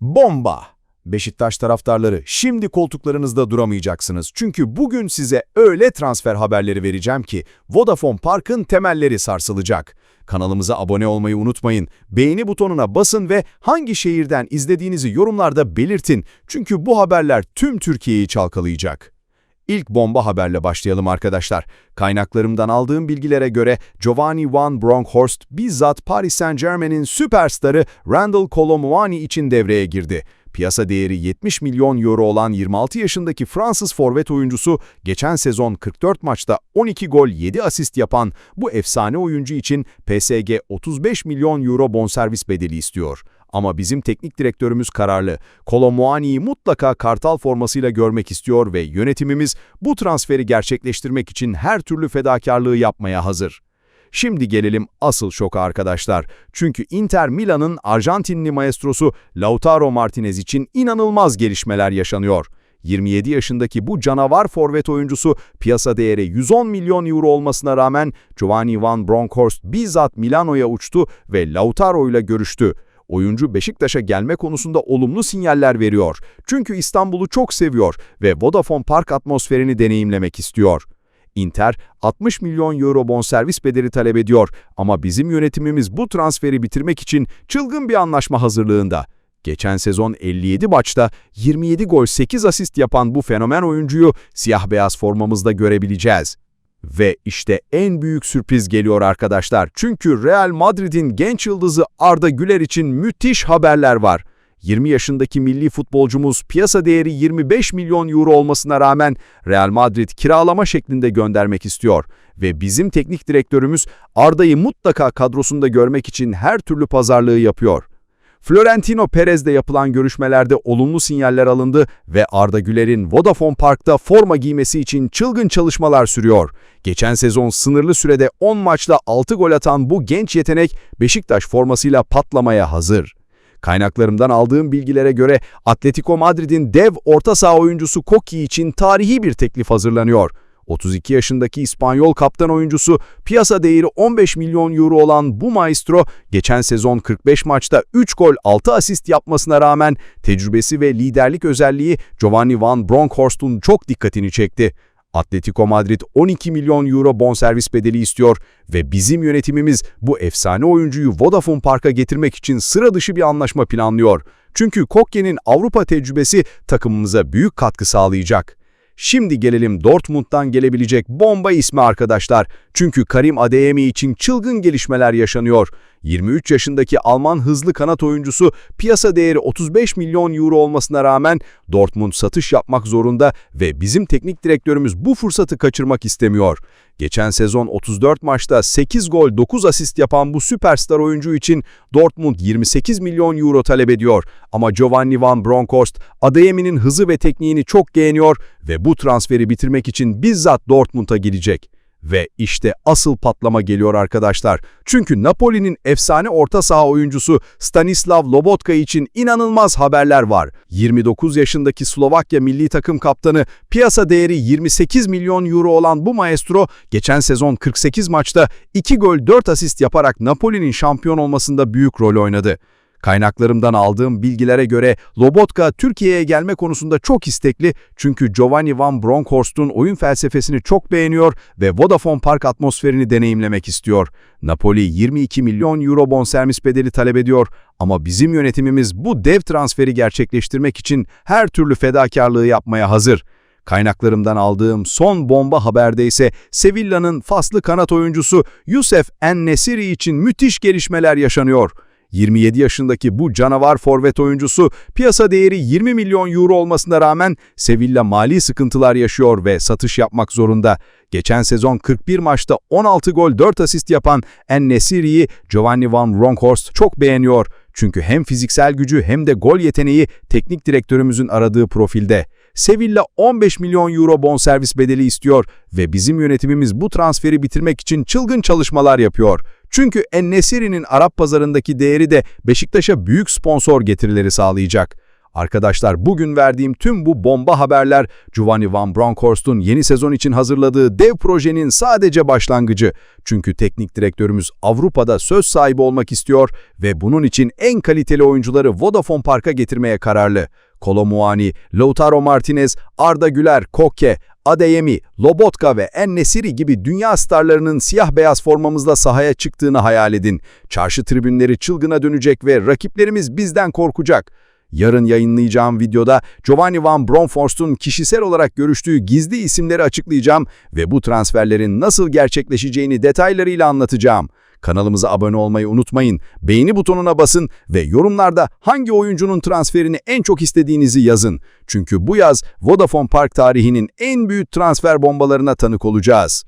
Bomba! Beşiktaş taraftarları şimdi koltuklarınızda duramayacaksınız. Çünkü bugün size öyle transfer haberleri vereceğim ki Vodafone Park'ın temelleri sarsılacak. Kanalımıza abone olmayı unutmayın. Beğeni butonuna basın ve hangi şehirden izlediğinizi yorumlarda belirtin. Çünkü bu haberler tüm Türkiye'yi çalkalayacak. İlk bomba haberle başlayalım arkadaşlar. Kaynaklarımdan aldığım bilgilere göre Giovanni Van Bronckhorst bizzat Paris Saint-Germain'in süperstarı Randall Colomwani için devreye girdi. Piyasa değeri 70 milyon euro olan 26 yaşındaki Fransız forvet oyuncusu geçen sezon 44 maçta 12 gol 7 asist yapan bu efsane oyuncu için PSG 35 milyon euro bonservis bedeli istiyor. Ama bizim teknik direktörümüz kararlı. Kolomuani'yi mutlaka kartal formasıyla görmek istiyor ve yönetimimiz bu transferi gerçekleştirmek için her türlü fedakarlığı yapmaya hazır. Şimdi gelelim asıl şoka arkadaşlar. Çünkü Inter Milan'ın Arjantinli maestrosu Lautaro Martinez için inanılmaz gelişmeler yaşanıyor. 27 yaşındaki bu canavar forvet oyuncusu piyasa değeri 110 milyon euro olmasına rağmen Giovanni Van Bronckhorst bizzat Milano'ya uçtu ve Lautaro ile görüştü. Oyuncu Beşiktaş'a gelme konusunda olumlu sinyaller veriyor. Çünkü İstanbul'u çok seviyor ve Vodafone Park atmosferini deneyimlemek istiyor. Inter 60 milyon euro bonservis bedeli talep ediyor ama bizim yönetimimiz bu transferi bitirmek için çılgın bir anlaşma hazırlığında. Geçen sezon 57 maçta 27 gol 8 asist yapan bu fenomen oyuncuyu siyah-beyaz formamızda görebileceğiz. Ve işte en büyük sürpriz geliyor arkadaşlar. Çünkü Real Madrid'in genç yıldızı Arda Güler için müthiş haberler var. 20 yaşındaki milli futbolcumuz piyasa değeri 25 milyon euro olmasına rağmen Real Madrid kiralama şeklinde göndermek istiyor. Ve bizim teknik direktörümüz Arda'yı mutlaka kadrosunda görmek için her türlü pazarlığı yapıyor. Florentino Perez'le yapılan görüşmelerde olumlu sinyaller alındı ve Arda Güler'in Vodafone Park'ta forma giymesi için çılgın çalışmalar sürüyor. Geçen sezon sınırlı sürede 10 maçla 6 gol atan bu genç yetenek Beşiktaş formasıyla patlamaya hazır. Kaynaklarımdan aldığım bilgilere göre Atletico Madrid'in dev orta saha oyuncusu Koki için tarihi bir teklif hazırlanıyor. 32 yaşındaki İspanyol kaptan oyuncusu piyasa değeri 15 milyon euro olan bu maestro geçen sezon 45 maçta 3 gol 6 asist yapmasına rağmen tecrübesi ve liderlik özelliği Giovanni Van Bronckhorst'un çok dikkatini çekti. Atletico Madrid 12 milyon euro bonservis bedeli istiyor ve bizim yönetimimiz bu efsane oyuncuyu Vodafone Park'a getirmek için sıra dışı bir anlaşma planlıyor. Çünkü Kokke'nin Avrupa tecrübesi takımımıza büyük katkı sağlayacak. Şimdi gelelim Dortmund'dan gelebilecek bomba ismi arkadaşlar. Çünkü Karim Adeyemi için çılgın gelişmeler yaşanıyor. 23 yaşındaki Alman hızlı kanat oyuncusu piyasa değeri 35 milyon euro olmasına rağmen Dortmund satış yapmak zorunda ve bizim teknik direktörümüz bu fırsatı kaçırmak istemiyor. Geçen sezon 34 maçta 8 gol 9 asist yapan bu süperstar oyuncu için Dortmund 28 milyon euro talep ediyor. Ama Giovanni Van Bronckhorst Adeyemi'nin hızı ve tekniğini çok beğeniyor ve bu transferi bitirmek için bizzat Dortmund'a gidecek. Ve işte asıl patlama geliyor arkadaşlar. Çünkü Napoli'nin efsane orta saha oyuncusu Stanislav Lobotka için inanılmaz haberler var. 29 yaşındaki Slovakya milli takım kaptanı piyasa değeri 28 milyon euro olan bu maestro geçen sezon 48 maçta 2 gol 4 asist yaparak Napoli'nin şampiyon olmasında büyük rol oynadı. Kaynaklarımdan aldığım bilgilere göre Lobotka Türkiye'ye gelme konusunda çok istekli çünkü Giovanni Van Bronckhorst'un oyun felsefesini çok beğeniyor ve Vodafone Park atmosferini deneyimlemek istiyor. Napoli 22 milyon euro bonservis bedeli talep ediyor ama bizim yönetimimiz bu dev transferi gerçekleştirmek için her türlü fedakarlığı yapmaya hazır. Kaynaklarımdan aldığım son bomba haberde ise Sevilla'nın faslı kanat oyuncusu Yusuf En-Nesiri için müthiş gelişmeler yaşanıyor. 27 yaşındaki bu canavar forvet oyuncusu piyasa değeri 20 milyon euro olmasına rağmen Sevilla mali sıkıntılar yaşıyor ve satış yapmak zorunda. Geçen sezon 41 maçta 16 gol 4 asist yapan En-Nesiri'yi Giovanni Van Bronckhorst çok beğeniyor. Çünkü hem fiziksel gücü hem de gol yeteneği teknik direktörümüzün aradığı profilde. Sevilla 15 milyon euro bonservis bedeli istiyor ve bizim yönetimimiz bu transferi bitirmek için çılgın çalışmalar yapıyor. Çünkü En-Nesyri'nin Arap pazarındaki değeri de Beşiktaş'a büyük sponsor getirileri sağlayacak. Arkadaşlar bugün verdiğim tüm bu bomba haberler Giovanni Van Bronckhorst'un yeni sezon için hazırladığı dev projenin sadece başlangıcı. Çünkü teknik direktörümüz Avrupa'da söz sahibi olmak istiyor ve bunun için en kaliteli oyuncuları Vodafone Park'a getirmeye kararlı. Kolomuani, Lautaro Martinez, Arda Güler, Kokke, Adeyemi, Lobotka ve En-Nesyri gibi dünya starlarının siyah beyaz formamızla sahaya çıktığını hayal edin. Çarşı tribünleri çılgına dönecek ve rakiplerimiz bizden korkacak. Yarın yayınlayacağım videoda Giovanni Van Bronckhorst'un kişisel olarak görüştüğü gizli isimleri açıklayacağım ve bu transferlerin nasıl gerçekleşeceğini detaylarıyla anlatacağım. Kanalımıza abone olmayı unutmayın, beğeni butonuna basın ve yorumlarda hangi oyuncunun transferini en çok istediğinizi yazın. Çünkü bu yaz Vodafone Park tarihinin en büyük transfer bombalarına tanık olacağız.